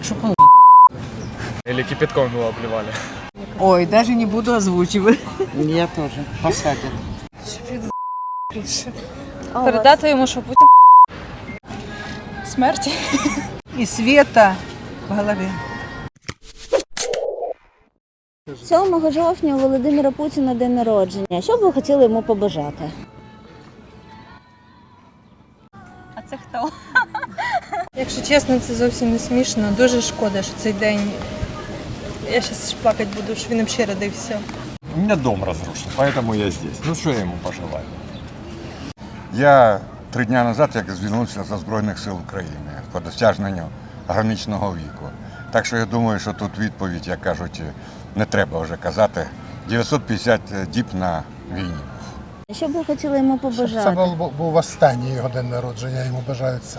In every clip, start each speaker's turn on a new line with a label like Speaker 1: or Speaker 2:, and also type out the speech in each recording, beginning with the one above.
Speaker 1: Чтоб он
Speaker 2: Или кипятком его обливали.
Speaker 3: Ой, даже не буду озвучивать.
Speaker 1: Я тоже. Посадят.
Speaker 4: Передати йому, що Путін смерті.
Speaker 3: И света в голове.
Speaker 5: 7 жовтня у Володимира Путіна день народження. Що б ви хотіли йому побажати?
Speaker 4: А це хто?
Speaker 6: Якщо чесно, це зовсім не смішно. Дуже шкода, що цей день. Я зараз плакати буду, що він взагалі родився.
Speaker 7: У меня дом разрушен, поэтому я здесь. Ну що я йому пожелаю? Я три дні назад як звільнився з Збройних сил України по досягненню граничного віку. Так що я думаю, що тут відповідь, як кажуть, не треба вже казати. 950 діб на війні.
Speaker 5: Що б ви хотіли йому
Speaker 8: Щоб це був, був останній його день народження, я йому бажаю це.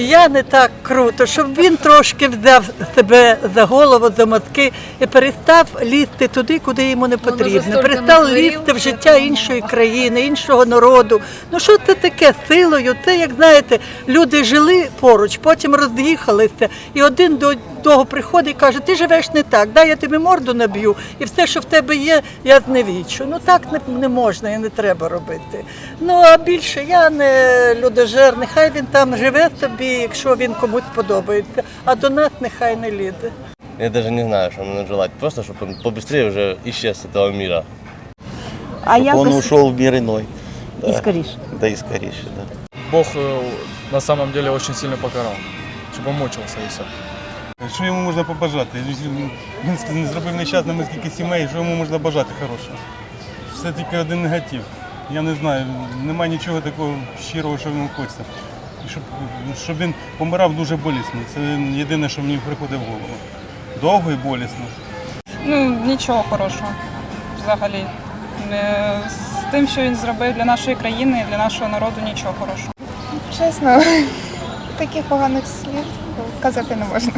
Speaker 3: Я не так круто, щоб він трошки взяв себе за голову, за мозки і перестав лізти туди, куди йому не потрібно. Перестав лізти в життя іншої країни, іншого народу. Ну що це таке силою? Це як знаєте, люди жили поруч, потім роз'їхалися, і один до того приходить і каже: Ти живеш не так, дай я тобі морду наб'ю, і все, що в тебе є, я зневічу. Ну так не, не можна і не треба робити. Ну а більше я не людожер, нехай він там живе собі, якщо він комусь подобається, а до нас нехай не лізе.
Speaker 9: Я даже не знаю, что нужно желать. Просто, чтобы он побыстрее уже исчез с этого мира.
Speaker 5: А
Speaker 9: Он
Speaker 5: якось
Speaker 9: ушел в мир иной.
Speaker 5: і скоріше.
Speaker 9: Да и скорейше, да.
Speaker 2: Бог э, на самом деле очень сильно покарал, чтобы он мучился и все.
Speaker 10: Що йому можна побажати? Він зробив нещасними скільки сімей, що йому можна бажати хорошого? Все тільки один негатив. Я не знаю, немає нічого такого щирого, що йому хочеться. Щоб, щоб він помирав дуже болісно. Це єдине, що мені приходить в голову. Довго і болісно.
Speaker 4: Ну, нічого хорошого взагалі. З тим, що він зробив для нашої країни і для нашого народу, нічого хорошого.
Speaker 6: Чесно, таких поганих слів казати не можна.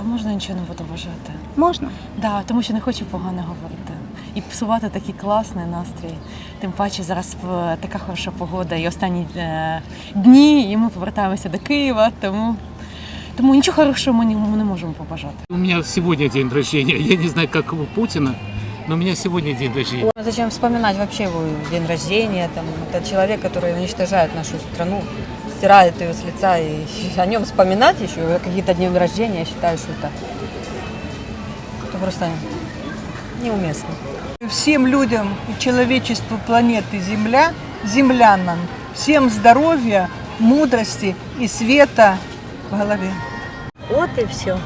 Speaker 1: А можна нічого не буду бажати?
Speaker 5: Можна.
Speaker 1: Да, тому що не хочу погано говорити. І псувати такий класний настрій. Тим паче зараз е, така хороша погода і останні е, дні, і ми повертаємося до Києва, тому, тому нічого хорошого ми не, ми не можемо побажати.
Speaker 11: У меня сегодня день рождения. Я не знаю, как у Путина, но у меня сегодня день рождения.
Speaker 6: Зачем вспоминать вообще его день рождения? Там, это человек, который уничтожает нашу страну, стирает ее с лица. И о нем вспоминать еще, какие-то дни рождения, я считаю, что это, это просто неуместно.
Speaker 3: Всем людям и человечеству планеты Земля, землянам, всем здоровья, мудрости и света в голове.
Speaker 5: От і все.